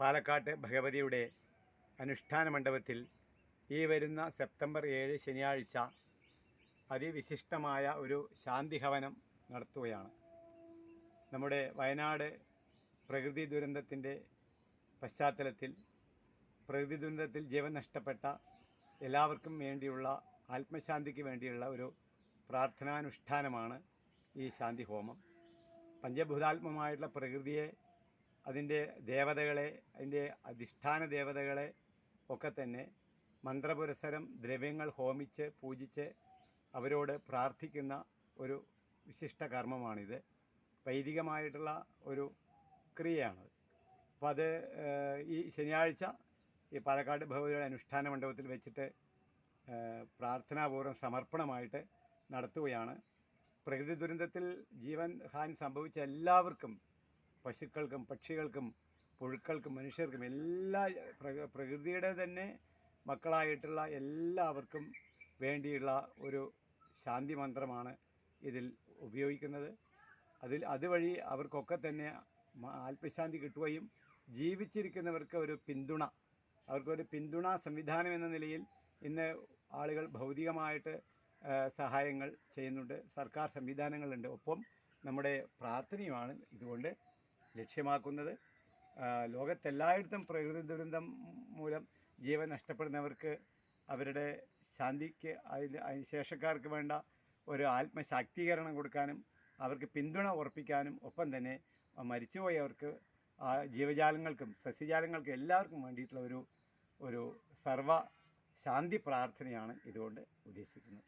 പാലക്കാട്ട് ഭഗവതിയുടെ അനുഷ്ഠാന മണ്ഡപത്തിൽ ഈ വരുന്ന സെപ്റ്റംബർ ഏഴ് ശനിയാഴ്ച അതിവിശിഷ്ടമായ ഒരു ശാന്തി ഹവനം നടത്തുകയാണ്. നമ്മുടെ വയനാട് പ്രകൃതി ദുരന്തത്തിന്റെ പശ്ചാത്തലത്തിൽ പ്രകൃതി ദുരന്തത്തിൽ ജീവൻ നഷ്ടപ്പെട്ട എല്ലാവർക്കും വേണ്ടിയുള്ള ആത്മശാന്തിക്ക് വേണ്ടിയുള്ള ഒരു പ്രാർത്ഥനാനുഷ്ഠാനമാണ് ഈ ശാന്തി ഹോമം പഞ്ചഭൂതാത്മമായിട്ടുള്ള പ്രകൃതിയെ അതിന്റെ ദേവതകളെ അതിന്റെ അധിഷ്ഠാന ദേവതകളെ ഒക്കെ തന്നെ മന്ത്രപുരസരം ദ്രവ്യങ്ങൾ ഹോമിച്ച് പൂജിച്ച് അവരോട് പ്രാർത്ഥിക്കുന്ന ഒരു വിശിഷ്ട കർമ്മമാണിത്. വൈദികമായിട്ടുള്ള ഒരു ക്രിയയാണ് അപ്പോൾ അത് ഈ ശനിയാഴ്ച ഈ പാലക്കാട് ഭഗവതിയുടെ അനുഷ്ഠാന മണ്ഡപത്തിൽ വെച്ചിട്ട് പ്രാർത്ഥനാപൂർവം സമർപ്പണമായിട്ട് നടത്തുകയാണ്. പ്രകൃതി ദുരന്തത്തിൽ ജീവൻ ഹാൻ സംഭവിച്ച എല്ലാവർക്കും പശുക്കൾക്കും പക്ഷികൾക്കും പുഴുക്കൾക്കും മനുഷ്യർക്കും എല്ലാ പ്രകൃതിയുടെ തന്നെ മക്കളായിട്ടുള്ള എല്ലാവർക്കും വേണ്ടിയുള്ള ഒരു ശാന്തി മന്ത്രമാണ് ഇതിൽ ഉപയോഗിക്കുന്നത്. അതിൽ അതുവഴി അവർക്കൊക്കെ തന്നെ ആത്മശാന്തി കിട്ടുകയും ജീവിച്ചിരിക്കുന്നവർക്ക് ഒരു പിന്തുണ അവർക്കൊരു പിന്തുണ സംവിധാനം എന്ന നിലയിൽ ഇന്ന് ആളുകൾ ഭൗതികമായിട്ട് സഹായങ്ങൾ ചെയ്യുന്നുണ്ട്. സർക്കാർ സംവിധാനങ്ങളുണ്ട്. ഒപ്പം നമ്മുടെ പ്രാർത്ഥനയുമാണ് ഇതുകൊണ്ട് ലക്ഷ്യമാക്കുന്നത് ലോകത്തെല്ലായിടത്തും പ്രകൃതി ദുരന്തം മൂലം ജീവൻ നഷ്ടപ്പെടുന്നവർക്ക് അവരുടെ ശാന്തിക്ക് അതിന് അതിന് ശേഷക്കാർക്ക് വേണ്ട ഒരു ആത്മശാക്തീകരണം കൊടുക്കാനും അവർക്ക് പിന്തുണ ഉറപ്പിക്കാനും ഒപ്പം തന്നെ മരിച്ചുപോയവർക്ക് ആ ജീവജാലങ്ങൾക്കും സസ്യജാലങ്ങൾക്കും എല്ലാവർക്കും വേണ്ടിയിട്ടുള്ള ഒരു ഒരു സർവ ശാന്തി പ്രാർത്ഥനയാണ് ഇതുകൊണ്ട് ഉദ്ദേശിക്കുന്നത്.